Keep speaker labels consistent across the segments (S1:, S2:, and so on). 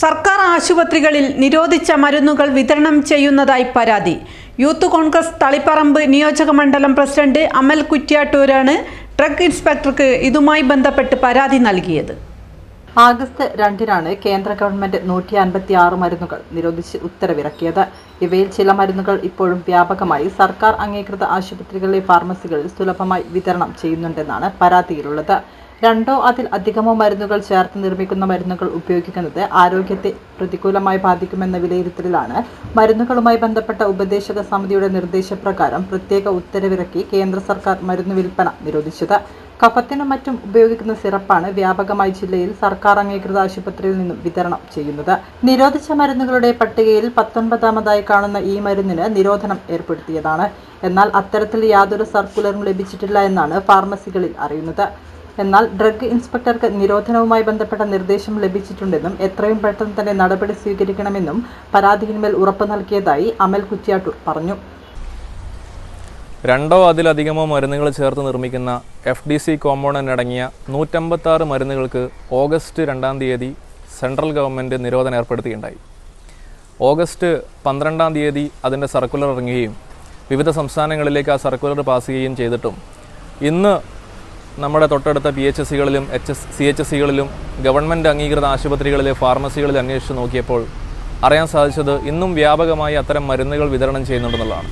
S1: സർക്കാർ ആശുപത്രികളിൽ നിരോധിച്ച മരുന്നുകൾ വിതരണം ചെയ്യുന്നതായി പരാതി. യൂത്ത് കോൺഗ്രസ് തളിപ്പറമ്പ് നിയോജക മണ്ഡലം പ്രസിഡന്റ് അമൽ കുറ്റ്യാട്ടൂരാണ് ഡ്രഗ് ഇൻസ്പെക്ടർക്ക് ഇതുമായി ബന്ധപ്പെട്ട് പരാതി നൽകിയത്.
S2: ആഗസ്റ്റ് രണ്ടിനാണ് കേന്ദ്ര ഗവൺമെന്റ് നൂറ്റി അൻപത്തി ആറ് മരുന്നുകൾ നിരോധിച്ച് ഉത്തരവിറക്കിയത്. ഇവയിൽ ചില മരുന്നുകൾ ഇപ്പോഴും വ്യാപകമായി സർക്കാർ അംഗീകൃത ആശുപത്രികളിലെ ഫാർമസികളിൽ സുലഭമായി വിതരണം ചെയ്യുന്നുണ്ടെന്നാണ് പരാതിയിലുള്ളത്. രണ്ടോ അതിൽ അധികമോ മരുന്നുകൾ ചേർത്ത് നിർമ്മിക്കുന്ന മരുന്നുകൾ ഉപയോഗിക്കുന്നത് ആരോഗ്യത്തെ പ്രതികൂലമായി ബാധിക്കുമെന്ന വിലയിരുത്തലിലാണ്. മരുന്നുകളുമായി ബന്ധപ്പെട്ട ഉപദേശക സമിതിയുടെ നിർദ്ദേശപ്രകാരം പ്രത്യേക ഉത്തരവിറക്കി കേന്ദ്ര സർക്കാർ മരുന്ന് വിൽപ്പന നിരോധിച്ചത്. കഫത്തിനും മറ്റും ഉപയോഗിക്കുന്ന സിറപ്പാണ് വ്യാപകമായി ജില്ലയിൽ സർക്കാർ അംഗീകൃത ആശുപത്രിയിൽ നിന്നും വിതരണം ചെയ്യുന്നത്. നിരോധിച്ച മരുന്നുകളുടെ പട്ടികയിൽ പത്തൊൻപതാമതായി കാണുന്ന ഈ മരുന്നിന് നിരോധനം ഏർപ്പെടുത്തിയതാണ്. എന്നാൽ അത്തരത്തിൽ യാതൊരു സർക്കുലറും ലഭിച്ചിട്ടില്ല എന്നാണ് ഫാർമസികളിൽ അറിയുന്നത്. എന്നാൽ ഡ്രഗ് ഇൻസ്പെക്ടർക്ക് നിരോധനവുമായി ബന്ധപ്പെട്ട നിർദ്ദേശം ലഭിച്ചിട്ടുണ്ടെന്നും എത്രയും പെട്ടെന്ന് തന്നെ നടപടി സ്വീകരിക്കണമെന്നും പരാതിയിന്മേൽ ഉറപ്പു നൽകിയതായി അമൽ കുറ്റ്യാട്ടൂർ പറഞ്ഞു.
S3: രണ്ടോ അതിലധികമോ മരുന്നുകൾ ചേർത്ത് നിർമ്മിക്കുന്ന എഫ് ഡി സി കോമ്പോണന്റ് അടങ്ങിയ നൂറ്റമ്പത്താറ് മരുന്നുകൾക്ക് ഓഗസ്റ്റ് രണ്ടാം തീയതി സെൻട്രൽ ഗവൺമെന്റ് നിരോധനം ഏർപ്പെടുത്തുകയുണ്ടായി. ഓഗസ്റ്റ് പന്ത്രണ്ടാം തീയതി അതിന്റെ സർക്കുലർ ഇറങ്ങുകയും വിവിധ സംസ്ഥാനങ്ങളിലേക്ക് ആ സർക്കുലർ പാസ് ചെയ്യുകയും ചെയ്തിട്ടും ഇന്ന് നമ്മുടെ തൊട്ടടുത്ത P H S സികളിലും H S C H S സികളിലും government അംഗീകൃത ആശുപത്രികളിലെ ഫാർമസികളിൽ അന്വേഷിച്ച് നോക്കിയപ്പോൾ അറിയാൻ സാധിച്ചത് ഇന്നും വ്യാപകമായി അത്തരം മരുന്നുകൾ വിതരണം ചെയ്യുന്നുണ്ടെന്നുള്ളതാണ്.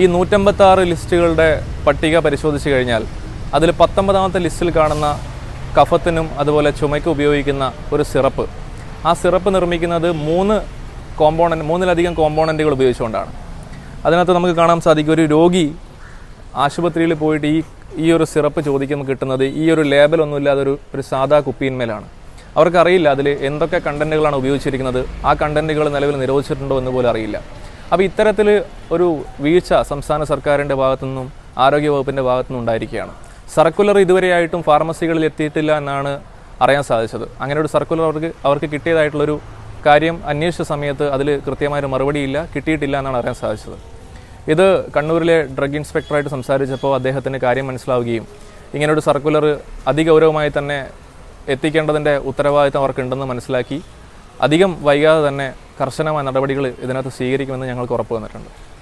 S3: ഈ നൂറ്റമ്പത്താറ് ലിസ്റ്റുകളുടെ പട്ടിക പരിശോധിച്ച് കഴിഞ്ഞാൽ അതിൽ പത്തൊമ്പതാമത്തെ ലിസ്റ്റിൽ കാണുന്ന കഫത്തിനും അതുപോലെ ചുമയ്ക്ക് ഉപയോഗിക്കുന്ന ഒരു സിറപ്പ്. ആ സിറപ്പ് നിർമ്മിക്കുന്നത് മൂന്ന് കോമ്പോണന്റ് മൂന്നിലധികം കോമ്പോണന്റുകൾ ഉപയോഗിച്ചുകൊണ്ടാണ്. അതിനകത്ത് നമുക്ക് കാണാൻ സാധിക്കും ഒരു രോഗി ആശുപത്രിയിൽ പോയിട്ട് ഈ ഈ ഒരു സിറപ്പ് ചോദിക്കുമ്പോൾ കിട്ടുന്നത് ഈ ഒരു ലേബലൊന്നുമില്ലാതെ ഒരു ഒരു സാധാ കുപ്പിയിന്മേലാണ്. അവർക്കറിയില്ല അതിൽ എന്തൊക്കെ കണ്ടന്റുകളാണ് ഉപയോഗിച്ചിരിക്കുന്നത്. ആ കണ്ടന്റുകൾ നിലവിൽ നിരോധിച്ചിട്ടുണ്ടോ എന്ന് പോലും അറിയില്ല. അപ്പോൾ ഇത്തരത്തിൽ ഒരു വീഴ്ച സംസ്ഥാന സർക്കാരിന്റെ ഭാഗത്തുനിന്നും ആരോഗ്യവകുപ്പിന്റെ ഭാഗത്തുനിന്നും ഉണ്ടായിരിക്കുകയാണ്. സർക്കുലർ ഇതുവരെയായിട്ടും ഫാർമസികളിൽ എത്തിയിട്ടില്ല എന്നാണ് അറിയാൻ സാധിച്ചത്. അങ്ങനെ ഒരു സർക്കുലർ അവർക്ക് അവർക്ക് കിട്ടിയതായിട്ടുള്ളൊരു കാര്യം അന്വേഷിച്ച സമയത്ത് അതിൽ കൃത്യമായൊരു മറുപടിയില്ല കിട്ടിയിട്ടില്ല എന്നാണ് അറിയാൻ സാധിച്ചത്. ഇത് കണ്ണൂരിലെ ഡ്രഗ് ഇൻസ്പെക്ടറായിട്ട് സംസാരിച്ചപ്പോൾ അദ്ദേഹത്തിന് കാര്യം മനസ്സിലാവുകയും ഇങ്ങനൊരു സർക്കുലർ അതിഗൗരവമായി തന്നെ എത്തിക്കേണ്ടതിന്റെ ഉത്തരവാദിത്തം അവർക്കുണ്ടെന്ന് മനസ്സിലാക്കി അധികം വൈകാതെ തന്നെ കർശനമായ നടപടികൾ ഇതിനകത്ത് സ്വീകരിക്കുമെന്ന് ഞങ്ങൾക്ക് ഉറപ്പ് വന്നിട്ടുണ്ട്